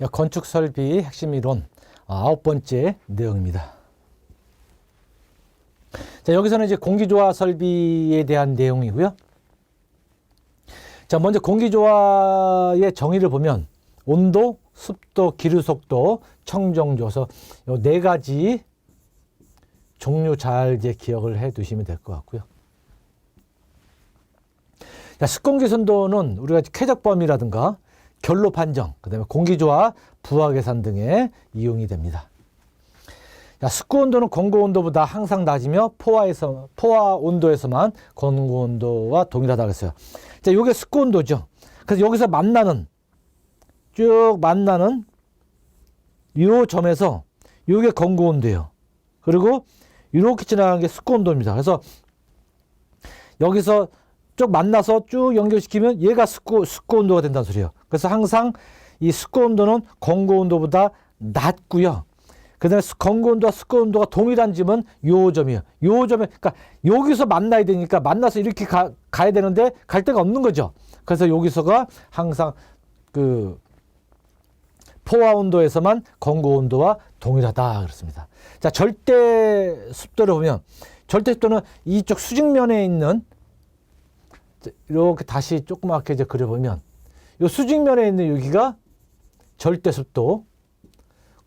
야, 건축 설비 핵심 이론 아, 아홉 번째 내용입니다. 자, 여기서는 이제 공기조화 설비에 대한 내용이고요. 자, 먼저 공기조화의 정의를 보면 온도, 습도, 기류 속도, 청정 조서 요 네 가지 종류 잘 이제 기억을 해 두시면 될 것 같고요. 자, 습공기 선도는 우리가 쾌적 범위라든가 결로 판정, 그다음에 공기조화, 부하 계산 등에 이용이 됩니다. 자, 습구 온도는 건고 온도보다 항상 낮으며 포화에서 포화 온도에서만 건고 온도와 동일하다고 했어요. 자, 요게 습구 온도죠. 그래서 여기서 만나는 쭉 만나는 요 점에서 요게 건고 온도예요. 그리고 이렇게 지나가는 게 습구 온도입니다. 그래서 여기서 쭉 만나서 쭉 연결시키면 얘가 습구, 습구 온도가 된다는 소리예요. 그래서 항상 이 습구 온도는 건고 온도보다 낮고요. 그 다음에 건고 온도와 습구 온도가 동일한 점은 요 점이에요. 요 점에, 그러니까 여기서 만나야 되니까 만나서 이렇게 가, 가야 되는데 갈 데가 없는 거죠. 그래서 여기서가 항상 그 포화 온도에서만 건고 온도와 동일하다 그렇습니다. 자, 절대 습도를 보면 절대 습도는 이쪽 수직면에 있는 이렇게 다시 조그맣게 이제 그려보면 이 수직면에 있는 여기가 절대 습도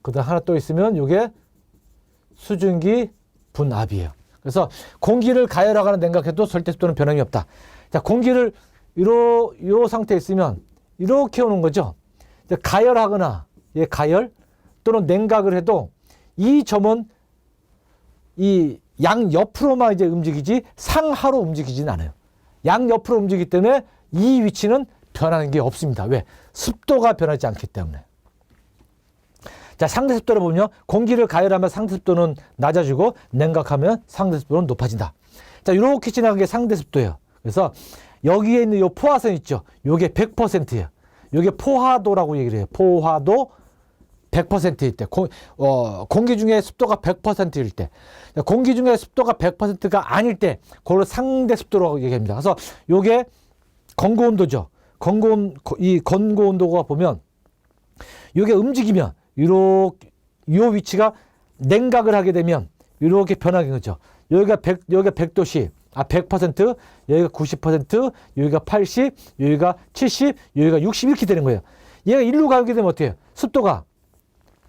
그다음 하나 또 있으면 이게 수증기 분압이에요. 그래서 공기를 가열하거나 냉각해도 절대 습도는 변함이 없다. 자, 공기를 이러 요 상태에 있으면 이렇게 오는 거죠. 가열하거나 예, 가열 또는 냉각을 해도 이 점은 이 양 옆으로만 이제 움직이지 상하로 움직이지는 않아요. 양 옆으로 움직이기 때문에 이 위치는 변하는 게 없습니다. 왜? 습도가 변하지 않기 때문에. 자, 상대 습도를 보면 공기를 가열하면 상대 습도는 낮아지고 냉각하면 상대 습도는 높아진다. 자, 이렇게 지나간 게 상대 습도예요. 그래서 여기에 있는 요 포화선 있죠. 요게 100%예요. 요게 포화도라고 얘기를 해요. 포화도 100%일 때, 공, 어, 공기 중에 습도가 100%일 때, 공기 중에 습도가 100%가 아닐 때, 그걸 상대 습도라고 얘기합니다. 그래서 요게 건고 온도죠. 건고 온, 이 건고 온도가 보면, 요게 움직이면, 요렇게, 요 위치가 냉각을 하게 되면, 이렇게 변하게 되죠. 여기가 100, 여기가 100도씨, 아, 100%, 여기가 90%, 여기가 80, 여기가 70, 여기가 60 이렇게 되는 거예요. 얘가 일로 가게 되면 해요? 습도가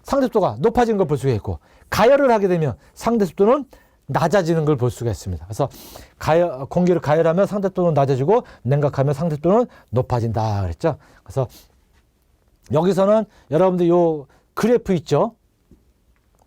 상대 습도가 높아지는 걸 볼 수가 있고 가열을 하게 되면 상대 습도는 낮아지는 걸 볼 수가 있습니다. 그래서 가열, 공기를 가열하면 상대 습도는 낮아지고 냉각하면 상대 습도는 높아진다 그랬죠. 그래서 여기서는 여러분들 요 그래프 있죠.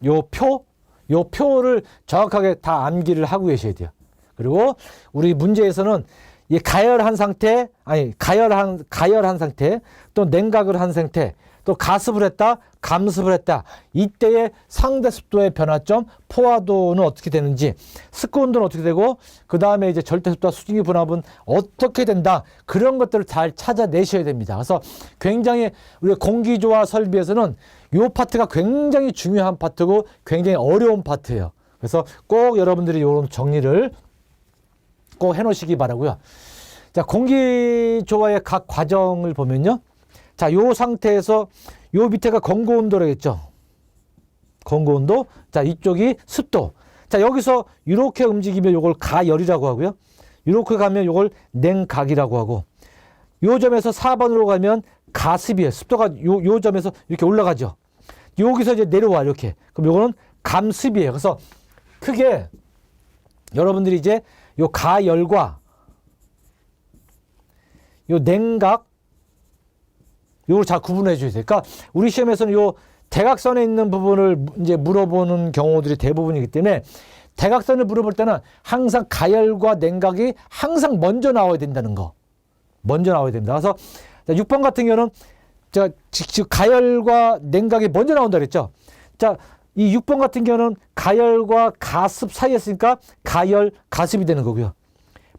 요 표, 요 표를 정확하게 다 암기를 하고 계셔야 돼요. 그리고 우리 문제에서는 이 가열한 상태, 아니 가열한 가열한 상태, 또 냉각을 한 상태, 또 가습을 했다, 감습을 했다. 이때의 상대 습도의 변화점, 포화도는 어떻게 되는지, 습구 온도는 어떻게 되고, 그 다음에 이제 절대 습도와 수증기 분압은 어떻게 된다. 그런 것들을 잘 찾아내셔야 됩니다. 그래서 굉장히 우리 공기조화 설비에서는 이 파트가 굉장히 중요한 파트고 굉장히 어려운 파트예요. 그래서 꼭 여러분들이 이런 정리를 꼭 해놓으시기 바라고요. 자, 공기조화의 각 과정을 보면요. 자, 요 상태에서 요 밑에가 건고 온도라고 했죠. 건고 온도. 자, 이쪽이 습도. 자, 여기서 이렇게 움직이면 요걸 가열이라고 하고요. 이렇게 가면 요걸 냉각이라고 하고 요 점에서 4번으로 가면 가습이에요. 습도가 요, 요 점에서 이렇게 올라가죠. 여기서 이제 내려와 이렇게. 그럼 요거는 감습이에요. 그래서 크게 여러분들이 이제 요 가열과 요 냉각 요걸 잘 구분해 주세요. 그러니까 우리 시험에서는 요 대각선에 있는 부분을 이제 물어보는 경우들이 대부분이기 때문에 대각선을 물어볼 때는 항상 가열과 냉각이 항상 먼저 나와야 된다는 거. 먼저 나와야 됩니다. 그래서 6번 같은 경우는 자, 즉 가열과 냉각이 먼저 나온다 그랬죠. 자, 이 6번 같은 경우는 가열과 가습 사이에 있으니까 가열, 가습이 되는 거고요.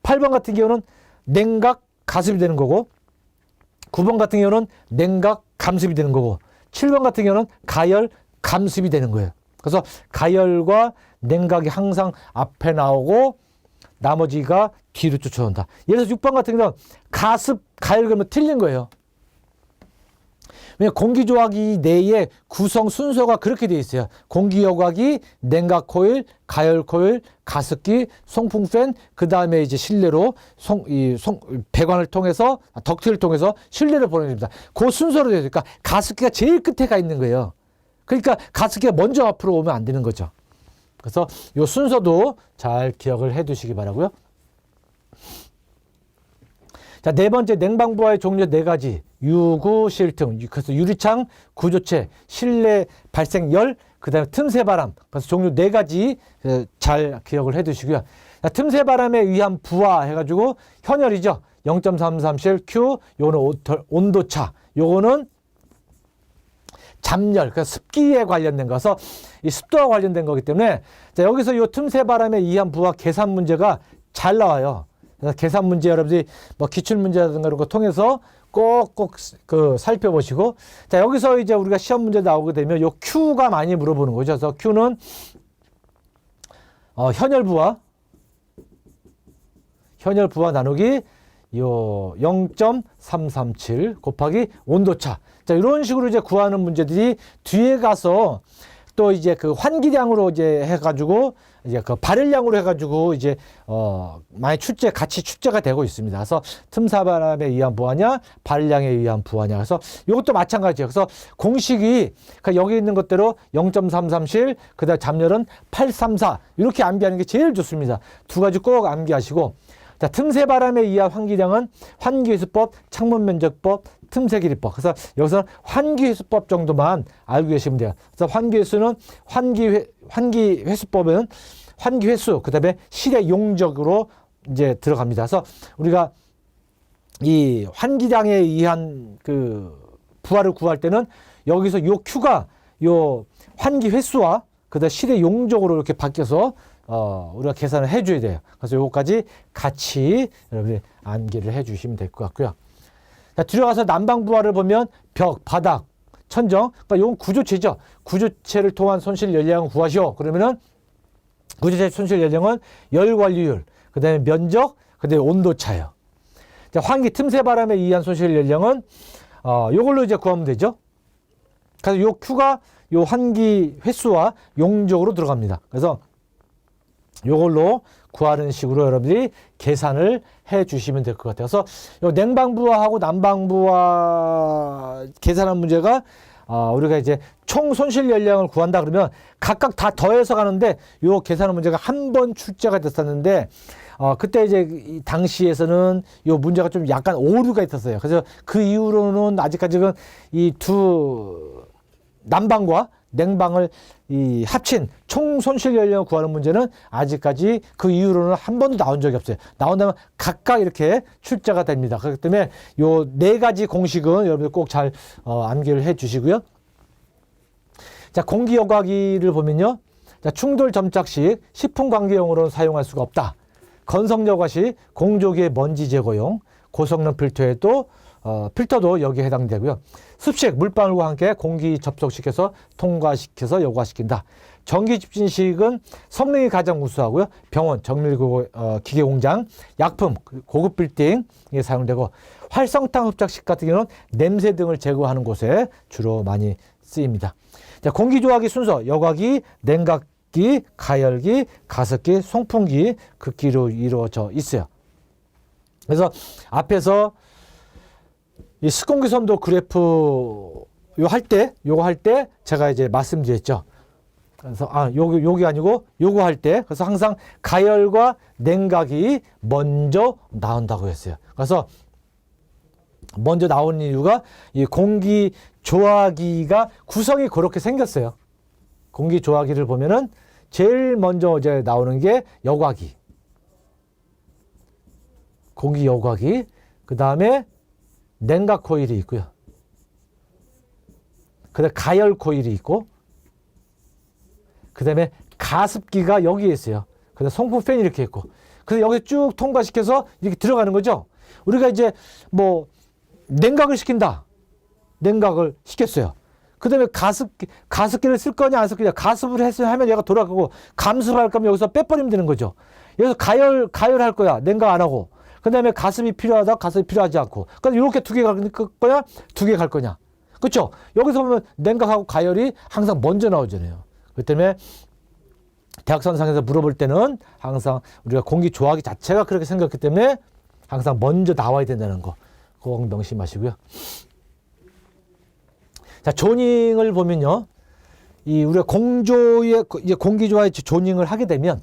8번 같은 경우는 냉각, 가습이 되는 거고 9번 같은 경우는 냉각, 감습이 되는 거고 7번 같은 경우는 가열, 감습이 되는 거예요. 그래서 가열과 냉각이 항상 앞에 나오고 나머지가 뒤로 쫓아온다. 예를 들어서 6번 같은 경우는 가습, 가열 그러면 틀린 거예요. 왜냐 공기조화기 내에 구성 순서가 그렇게 돼 있어요. 공기여과기, 냉각 코일, 가열 코일, 가습기, 송풍팬, 그 다음에 이제 실내로 송, 이 송, 배관을 통해서 아, 덕트를 통해서 실내를 보내줍니다. 그 순서로 되어 있으니까 가습기가 제일 끝에 가 있는 거예요. 그러니까 가습기가 먼저 앞으로 오면 안 되는 거죠. 그래서 요 순서도 잘 기억을 해 두시기 바라고요. 자, 네 번째 냉방부와의 종류 네 가지. 유구 실틈. 그래서 유리창, 구조체, 실내 발생 열, 그 다음에 틈새 바람. 그래서 종류 네 가지 어, 잘 기억을 해 두시고요. 자, 틈새 바람에 의한 부하 해 가지고 현열이죠. 0.33실 Q 요거는 오- 온도차. 요거는 잠열, 그러니까 습기에 관련된 거서 이 습도와 관련된 거기 때문에 자, 여기서 이 틈새 바람에 의한 부하 계산 문제가 잘 나와요. 그래서 계산 문제 여러분들이 뭐 기출 문제라든가 이런 거 통해서 꼭꼭 그 살펴보시고 자 여기서 이제 우리가 시험 문제 나오게 되면 요 Q가 많이 물어보는 거죠. 그래서 Q는 어, 현열 부하 현열 부하 나누기 요 0.337 곱하기 온도차. 자, 이런 식으로 이제 구하는 문제들이 뒤에 가서 또 이제 그 환기량으로 이제 해가지고 이제 그 발열량으로 해가지고 이제 어 많이 출제 같이 출제가 되고 있습니다. 그래서 틈사바람에 의한 부하냐 발열량에 의한 부하냐. 그래서 이것도 마찬가지예요. 그래서 공식이 그 여기 있는 것대로 0.337 그다음 잠열은 834 이렇게 암기하는 게 제일 좋습니다. 두 가지 꼭 암기하시고 자, 틈새 바람에 의한 환기량은 환기회수법, 창문면적법, 틈새길이법. 그래서 여기서 환기회수법 정도만 알고 계시면 돼요. 그래서 환기회수는 환기회, 환기회수법은 환기회수, 그 다음에 실의 용적으로 이제 들어갑니다. 그래서 우리가 이 환기량에 의한 그 부하를 구할 때는 여기서 요 Q가 요 환기 횟수와 그다음 실의 용적으로 이렇게 바뀌어서 어 우리가 계산을 해줘야 돼요. 그래서 요거까지 같이 여러분이 암기를 해주시면 될 것 같고요. 자, 들어가서 난방 부하를 보면 벽, 바닥, 천정, 그러니까 이건 구조체죠. 구조체를 통한 손실 연량을 구하시오. 그러면은 구조체 손실 연량은 열 관리율, 그 다음에 면적, 그 다음에 온도차예요. 자, 환기 틈새 바람에 의한 손실 연량은 어, 요걸로 이제 구하면 되죠. 그래서 요 Q가 요 환기 횟수와 용적으로 들어갑니다. 그래서 요걸로 구하는 식으로 여러분들이 계산을 해 주시면 될 것 같아요. 그래서 요 냉방부하하고 난방부하 계산한 문제가 어, 우리가 이제 총 손실 연량을 구한다 그러면 각각 다 더해서 가는데 요 계산한 문제가 한 번 출제가 됐었는데 어, 그때 이제 이 당시에서는 요 문제가 좀 약간 오류가 있었어요. 그래서 그 이후로는 아직까지는 이 두 난방과 냉방을 이 합친 총 손실 연령을 구하는 문제는 아직까지 그 이후로는 한 번도 나온 적이 없어요. 나온다면 각각 이렇게 출제가 됩니다. 그렇기 때문에 요 네 가지 공식은 여러분들 꼭잘 어, 암기를 해 주시고요. 자, 공기 여과기를 보면요. 자, 충돌 점착식 식품 관계용으로는 사용할 수가 없다. 건성 여과 시 공조기의 먼지 제거용, 고성능 필터에도 어, 필터도 여기에 해당되고요. 습식 물방울과 함께 공기 접촉시켜서 통과시켜서 여과시킨다. 전기 집진식은 성능이 가장 우수하고요. 병원, 정밀 어, 기계 공장, 약품, 고급 빌딩에 사용되고 활성탄 흡착식 같은 경우는 냄새 등을 제거하는 곳에 주로 많이 쓰입니다. 자, 공기 조화기 순서 여과기, 냉각기, 가열기, 가습기, 송풍기 극기로 이루어져 있어요. 그래서 앞에서 이 스공기 선도 그래프 요 할 때, 요거 할 때 제가 이제 말씀드렸죠. 그래서 아, 요기 요기 아니고 요거 할 때 그래서 항상 가열과 냉각이 먼저 나온다고 했어요. 그래서 먼저 나오는 이유가 이 공기 조화기가 구성이 그렇게 생겼어요. 공기 조화기를 보면은 제일 먼저 이제 나오는 게 여과기. 공기 여과기. 그 다음에 냉각 코일이 있고요. 그 다음에 가열 코일이 있고, 그 다음에 가습기가 여기에 있어요. 그 다음에 송풍 팬이 이렇게 있고. 그래서 여기 쭉 통과시켜서 이렇게 들어가는 거죠. 우리가 이제 뭐 냉각을 시킨다. 냉각을 시켰어요. 그 다음에 가습, 가습기를 쓸 거냐 안 쓸 거냐. 가습을 했으면 하면 얘가 돌아가고 감습할 거면 여기서 빼버리면 되는 거죠. 여기서 가열, 가열할 거야. 냉각 안 하고. 그 다음에 가습이 필요하다, 가습이 필요하지 않고. 그럼 이렇게 두 개 갈 거냐, 두 개 갈 거냐. 그렇죠? 여기서 보면 냉각하고 가열이 항상 먼저 나오잖아요. 그 때문에 대학선상에서 물어볼 때는 항상 우리가 공기 조화기 자체가 그렇게 생겼기 때문에 항상 먼저 나와야 된다는 거. 그거 명심하시고요. 자, 조닝을 보면요. 이 우리가 공조의 이제 공기조화의 조닝을 하게 되면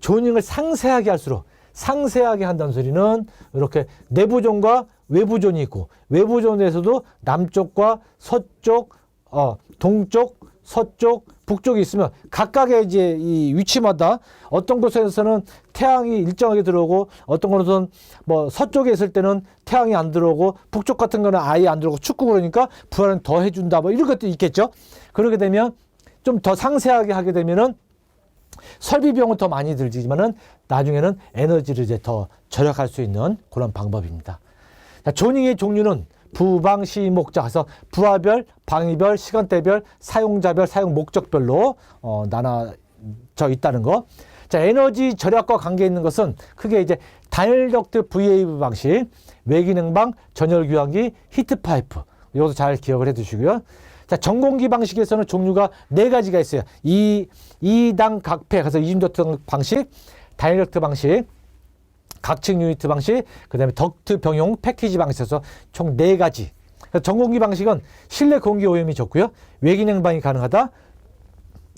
조닝을 상세하게 할수록 상세하게 한다는 소리는 이렇게 내부존과 외부존이 있고 외부존에서도 남쪽과 서쪽, 어, 동쪽, 서쪽, 북쪽이 있으면 각각의 이제 이 위치마다 어떤 곳에서는 태양이 일정하게 들어오고 어떤 곳은 뭐 서쪽에 있을 때는 태양이 안 들어오고 북쪽 같은 거는 아예 안 들어오고 춥고 그러니까 불안을 더 해준다 뭐 이런 것도 있겠죠. 그러게 되면 좀 더 상세하게 하게 되면은 설비 비용은 더 많이 들지만은 나중에는 에너지를 이제 더 절약할 수 있는 그런 방법입니다. 자, 조닝의 종류는 부방, 시, 목적. 그래서 부하별, 방위별, 시간대별, 사용자별, 사용 목적별로 어, 나눠져 있다는 거. 자, 에너지 절약과 관계 있는 것은 크게 이제 단열덕트 VAV 방식, 외기능방, 전열교환기, 히트파이프. 이것도 잘 기억을 해 두시고요. 자, 전공기 방식에서는 종류가 네 가지가 있어요. 이, 이당 각폐, 그래서 이중덕트 방식, 단열덕트 방식, 각층 유니트 방식, 그 다음에 덕트 병용 패키지 방식에서 총 네 가지. 전공기 방식은 실내 공기 오염이 적고요. 외기냉방이 가능하다.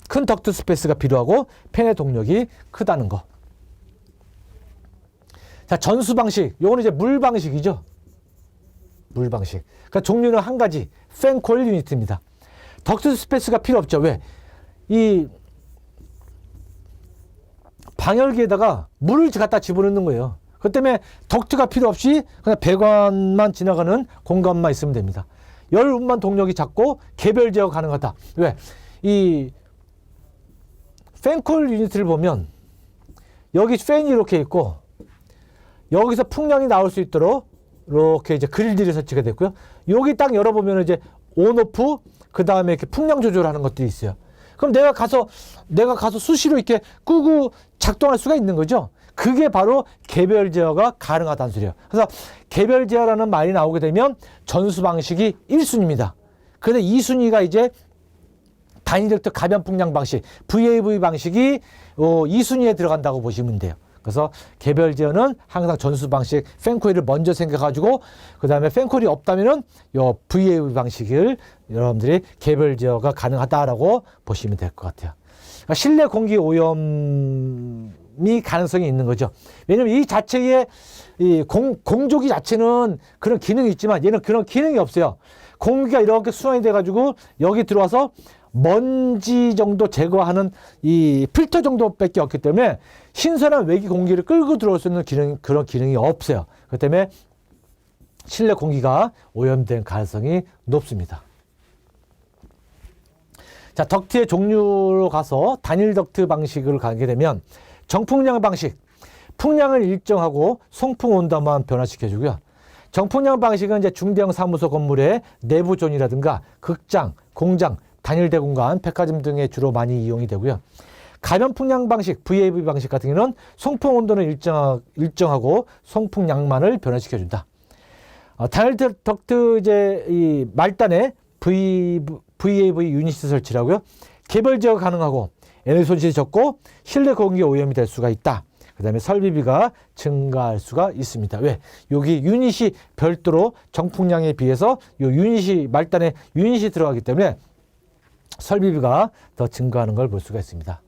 큰 덕트 스페이스가 필요하고 팬의 동력이 크다는 거. 자, 전수 방식. 요거는 이제 물 방식이죠. 물 방식. 그러니까 종류는 한 가지. 팬콜 유니트입니다. 덕트 스페이스가 필요 없죠. 왜? 이 방열기에다가 물을 갖다 집어넣는 거예요. 그 때문에 덕트가 필요 없이 그냥 배관만 지나가는 공간만 있으면 됩니다. 열운만 동력이 작고 개별 제어 가능하다. 왜? 이 팬콜 유니트를 보면 여기 팬이 이렇게 있고 여기서 풍량이 나올 수 있도록 이렇게 이제 그릴들이 설치가 됐고요. 여기 딱 열어보면 이제 온오프 그 다음에 이렇게 풍량 조절하는 것들이 있어요. 그럼 내가 가서 내가 가서 수시로 이렇게 끄고 작동할 수가 있는 거죠. 그게 바로 개별 제어가 가능하다는 소리예요. 그래서 개별 제어라는 말이 나오게 되면 전수 방식이 1순위입니다. 근데 2순위가 이제 단위적도 가변 풍량 방식, VAV 방식이 어, 2순위에 들어간다고 보시면 돼요. 그래서 개별 제어는 항상 전수 방식 팬코일을 먼저 생각가지고 그 다음에 팬코일이 없다면은 요 VAV 방식을 여러분들이 개별 제어가 가능하다라고 보시면 될 것 같아요. 그러니까 실내 공기 오염이 가능성이 있는 거죠. 왜냐면 이 자체의 이 공, 공조기 자체는 그런 기능이 있지만 얘는 그런 기능이 없어요. 공기가 이렇게 순환이 돼가지고 여기 들어와서 먼지 정도 제거하는 이 필터 정도밖에 없기 때문에 신선한 외기 공기를 끌고 들어올 수 있는 기능, 그런 기능이 없어요. 그 때문에 실내 공기가 오염된 가능성이 높습니다. 자, 덕트의 종류로 가서 단일 덕트 방식을 가게 되면 정풍량 방식, 풍량을 일정하고 송풍 온도만 변화시켜주고요. 정풍량 방식은 이제 중대형 사무소 건물의 내부존이라든가 극장, 공장, 단일대 공간, 백화점 등에 주로 많이 이용이 되고요. 가변 풍량 방식, VAV 방식 같은 경우는 송풍 온도는 일정, 일정하고 송풍량만을 변화시켜준다. 어, 단일 덕트 이제 이 말단에 VAV 유닛 설치라고요. 개별 제어 가능하고 에너지 손실이 적고 실내 공기 오염이 될 수가 있다. 그 다음에 설비비가 증가할 수가 있습니다. 왜? 여기 유닛이 별도로 정풍량에 비해서 이 유닛이 말단에 유닛이 들어가기 때문에 설비비가 더 증가하는 걸 볼 수가 있습니다.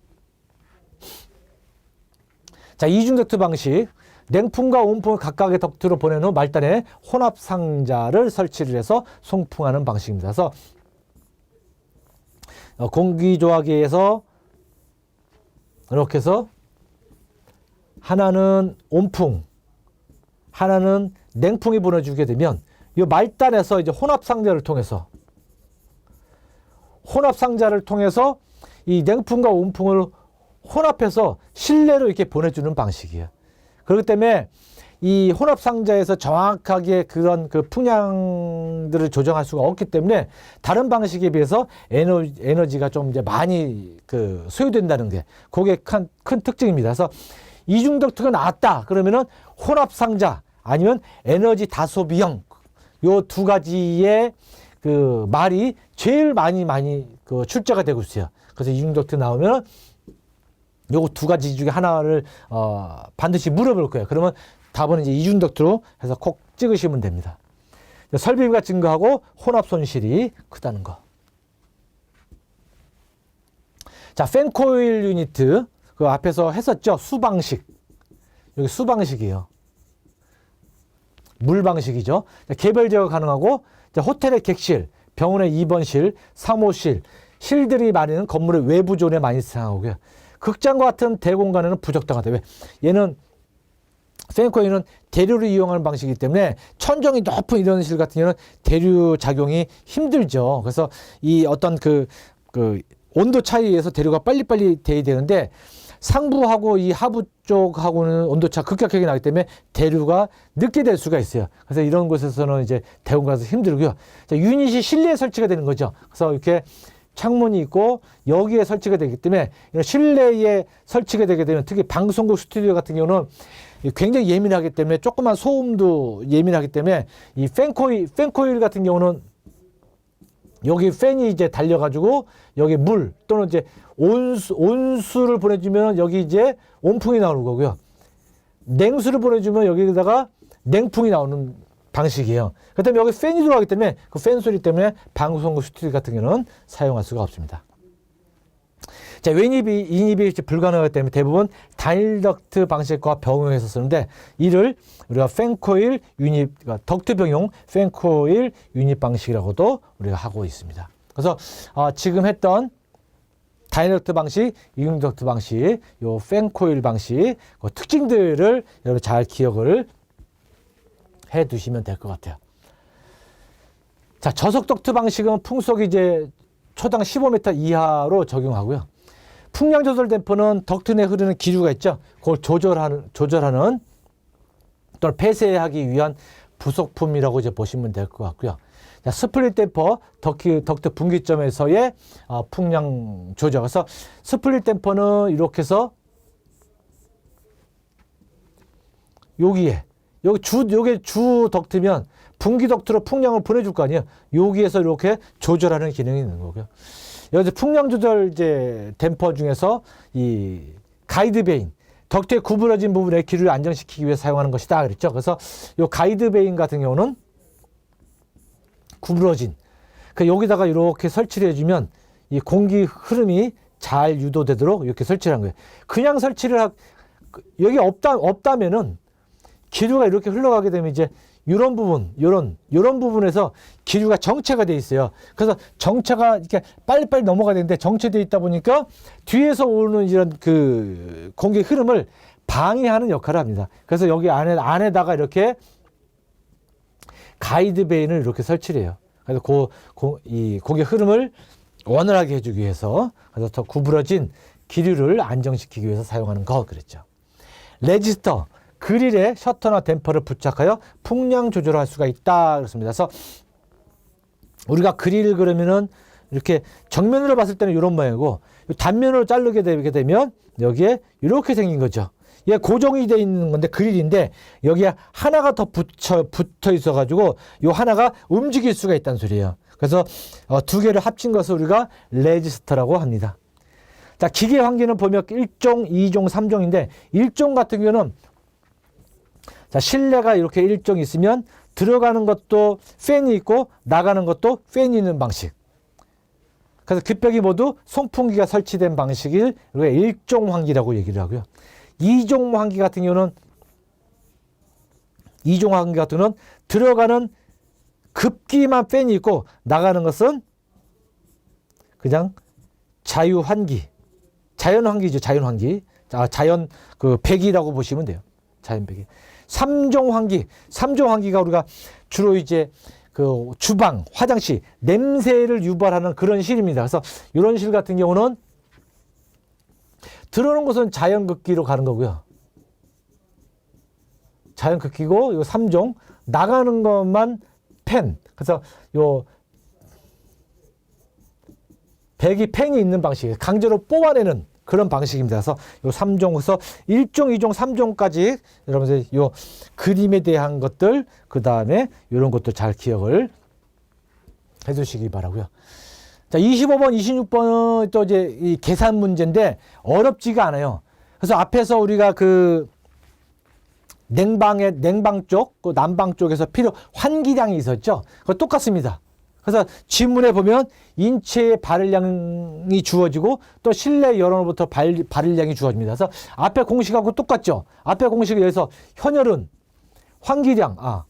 자, 이중 덕트 방식. 냉풍과 온풍을 각각의 덕트로 보낸 후 말단에 혼합 상자를 설치를 해서 송풍하는 방식입니다. 그래서 어, 공기 조화기에서 이렇게 해서 하나는 온풍, 하나는 냉풍이 보내주게 되면 이 말단에서 이제 혼합 상자를 통해서 혼합 상자를 통해서 이 냉풍과 온풍을 혼합해서 실내로 이렇게 보내주는 방식이에요. 그렇기 때문에 이 혼합 상자에서 정확하게 그런 그 풍량들을 조정할 수가 없기 때문에 다른 방식에 비해서 에너지, 에너지가 좀 이제 많이 그 소요된다는 게 그게 큰, 큰 특징입니다. 그래서 이중 덕트가 나왔다 그러면은 혼합 상자 아니면 에너지 다소비형 요 두 가지의 그 말이 제일 많이 많이 그 출제가 되고 있어요. 그래서 이중 덕트 나오면 요거 두 가지 중에 하나를 어 반드시 물어볼 거예요. 그러면 답은 이제 이중 덕트로 해서 콕 찍으시면 됩니다. 설비비가 증가하고 혼합 손실이 크다는 거. 자, 팬코일 유니트 그 앞에서 했었죠. 수방식. 여기 수방식이에요. 물 방식이죠. 개별 제어 가능하고 호텔의 객실, 병원의 입원실, 사무실, 실들이 많은 건물의 외부 존에 많이 사용하고요. 극장과 같은 대공간에는 부적당하다. 왜? 얘는 팬코인은 대류를 이용하는 방식이기 때문에 천정이 높은 이런 실 같은 경우는 대류 작용이 힘들죠. 그래서 이 어떤 그, 그 온도 차이에서 대류가 빨리빨리 돼야 되는데 상부하고 이 하부 쪽하고는 온도차 급격하게 나기 때문에 대류가 늦게 될 수가 있어요. 그래서 이런 곳에서는 이제 대공간에서 힘들고요. 자, 유닛이 실내에 설치가 되는 거죠. 그래서 이렇게 창문이 있고 여기에 설치가 되기 때문에 실내에 설치가 되게 되면 특히 방송국 스튜디오 같은 경우는 굉장히 예민하기 때문에 조그만 소음도 예민하기 때문에 이 팬코일 팬코일 같은 경우는 여기 팬이 이제 달려가지고 여기 물 또는 이제 온수, 온수를 보내주면 여기 이제 온풍이 나오는 거고요. 냉수를 보내주면 여기다가 냉풍이 나오는 방식이에요. 그 다음에 여기 팬이 들어가기 때문에 그 팬 소리 때문에 방송국 스튜디오 같은 경우는 사용할 수가 없습니다. 자, 웬입이, 인입이 불가능하기 때문에 대부분 단일 덕트 방식과 병용해서 쓰는데 이를 우리가 팬코일 유닛, 그러니까 덕트 병용 팬코일 유닛 방식이라고도 우리가 하고 있습니다. 그래서 어, 지금 했던 다이렉트 방식, 이중덕트 방식, 요 팬코일 방식 그 특징들을 여러분 잘 기억을 해 두시면 될 것 같아요. 자, 저속 덕트 방식은 풍속이 이제 초당 15m 이하로 적용하고요. 풍량 조절 댐퍼는 덕트 내 흐르는 기류가 있죠. 그걸 조절하는 조절하는 또는 폐쇄하기 위한 부속품이라고 이제 보시면 될 것 같고요. 자, 스플릿 댐퍼 덕트, 덕트 분기점에서의 어, 풍량 조절. 그래서 스플릿 댐퍼는 이렇게 해서 여기에 여기 주 요게 주 덕트면 분기 덕트로 풍량을 보내줄 거 아니에요. 여기에서 이렇게 조절하는 기능이 있는 거고요. 여기서 풍량 조절 이제 댐퍼 중에서 이 가이드 베인 덕트의 구부러진 부분에 기류를 안정시키기 위해 사용하는 것이다 그랬죠. 그래서 요 가이드 베인 같은 경우는 구부러진 그 여기다가 이렇게 설치를 해주면 이 공기 흐름이 잘 유도되도록 이렇게 설치를 한 거예요. 그냥 설치를 하, 여기 없다 없다면은 기류가 이렇게 흘러가게 되면 이제 이런 부분, 이런 이런 부분에서 기류가 정체가 돼 있어요. 그래서 정체가 이렇게 빨리빨리 넘어가야 되는데 정체돼 있다 보니까 뒤에서 오는 이런 그 공기 흐름을 방해하는 역할을 합니다. 그래서 여기 안에 안에다가 이렇게 가이드 베인을 이렇게 설치를 해요. 그래서 그, 고, 이 공기 흐름을 원활하게 해주기 위해서 그래서 더 구부러진 기류를 안정시키기 위해서 사용하는 거 그랬죠. 레지스터 그릴에 셔터나 댐퍼를 부착하여 풍량 조절할 수가 있다 그렇습니다. 그래서 우리가 그릴 그러면은 이렇게 정면으로 봤을 때는 이런 모양이고 단면으로 자르게 되면 여기에 이렇게 생긴 거죠. 얘 고정이 돼 있는 건데 그릴인데 여기에 하나가 더 붙여 붙어 있어 가지고 요 하나가 움직일 수가 있다는 소리예요. 그래서 어, 두 개를 합친 것을 우리가 레지스터라고 합니다. 자, 기계 환기는 보면 1종, 2종, 3종인데 1종 같은 경우는 자, 실내가 이렇게 일종 있으면 들어가는 것도 팬이 있고 나가는 것도 팬이 있는 방식. 그래서 급벽이 모두 송풍기가 설치된 방식을 우리가 일종 환기라고 얘기를 하고요. 이종 환기 같은 경우는 이종 환기 같은 경우는 들어가는 급기만 팬이 있고 나가는 것은 그냥 자유 환기. 자연 환기죠. 자연 환기. 아, 자연 그 배기라고 보시면 돼요. 자연 배기. 삼종 환기. 삼종 환기가 우리가 주로 이제 그 주방, 화장실, 냄새를 유발하는 그런 실입니다. 그래서 이런 실 같은 경우는 들어오는 곳은 자연 극기로 가는 거고요. 자연 극기고 요 3종 나가는 것만 펜. 그래서 요 배기 펜이 있는 방식, 강제로 뽑아내는 그런 방식입니다. 그래서 요 3종, 그래서 1종, 2종, 3종까지 여러분들 요 그림에 대한 것들, 그 다음에 이런 것도 잘 기억을 해 두시기 바라고요. 자, 25번, 26번은 또 이제 이 계산 문제인데 어렵지가 않아요. 그래서 앞에서 우리가 그 냉방의 냉방 쪽, 그 난방 쪽에서 필요 환기량이 있었죠. 그거 똑같습니다. 그래서 지문에 보면 인체의 발열량이 주어지고 또 실내 열원으로부터 발, 발열량이 주어집니다. 그래서 앞에 공식하고 똑같죠. 앞에 공식에 의해서 현열은 환기량 아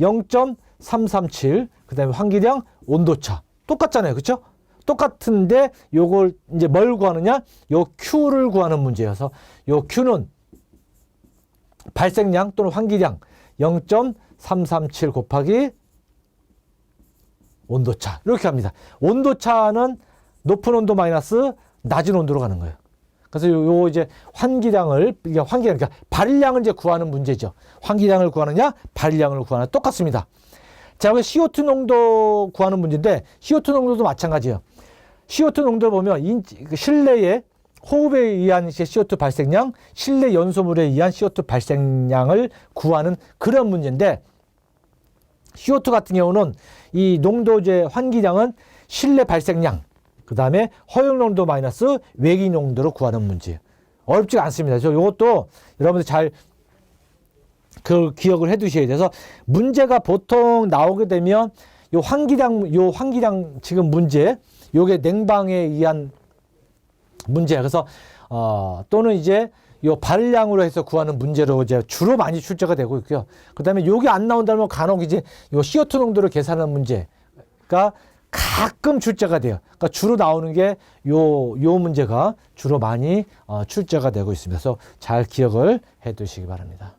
0.337 그다음에 환기량 온도차 똑같잖아요. 그렇죠? 똑같은데 요걸 이제 뭘 구하느냐? 요 Q를 구하는 문제여서 요 Q는 발생량 또는 환기량 0.337 곱하기 온도차 이렇게 합니다. 온도차는 높은 온도 마이너스 낮은 온도로 가는 거예요. 그래서 요, 요 이제 환기량을 이게 환기량 그러니까 발량을 이제 구하는 문제죠. 환기량을 구하느냐 발량을 구하느냐 똑같습니다. 자, 여기 CO2 농도 구하는 문제인데 CO2 농도도 마찬가지예요. CO2 농도를 보면 인, 그 실내에 호흡에 의한 이제 CO2 발생량, 실내 연소물에 의한 CO2 발생량을 구하는 그런 문제인데 CO2 같은 경우는 이 농도제 환기량은 실내 발생량, 그 다음에 허용 농도 마이너스 외기 농도로 구하는 문제. 어렵지가 않습니다. 그래서 이것도 여러분들 잘 그 기억을 해 두셔야 돼서 문제가 보통 나오게 되면 요 환기량, 요 환기량 지금 문제, 요게 냉방에 의한 문제야. 그래서 어, 또는 이제 요 발량으로 해서 구하는 문제로 이제 주로 많이 출제가 되고 있고요. 그다음에 요게 안 나온다면 간혹 이제 요 CO2 농도를 계산하는 문제가 가끔 출제가 돼요. 그러니까 주로 나오는 게 요 요 문제가 주로 많이 어, 출제가 되고 있습니다. 그래서 잘 기억을 해 두시기 바랍니다.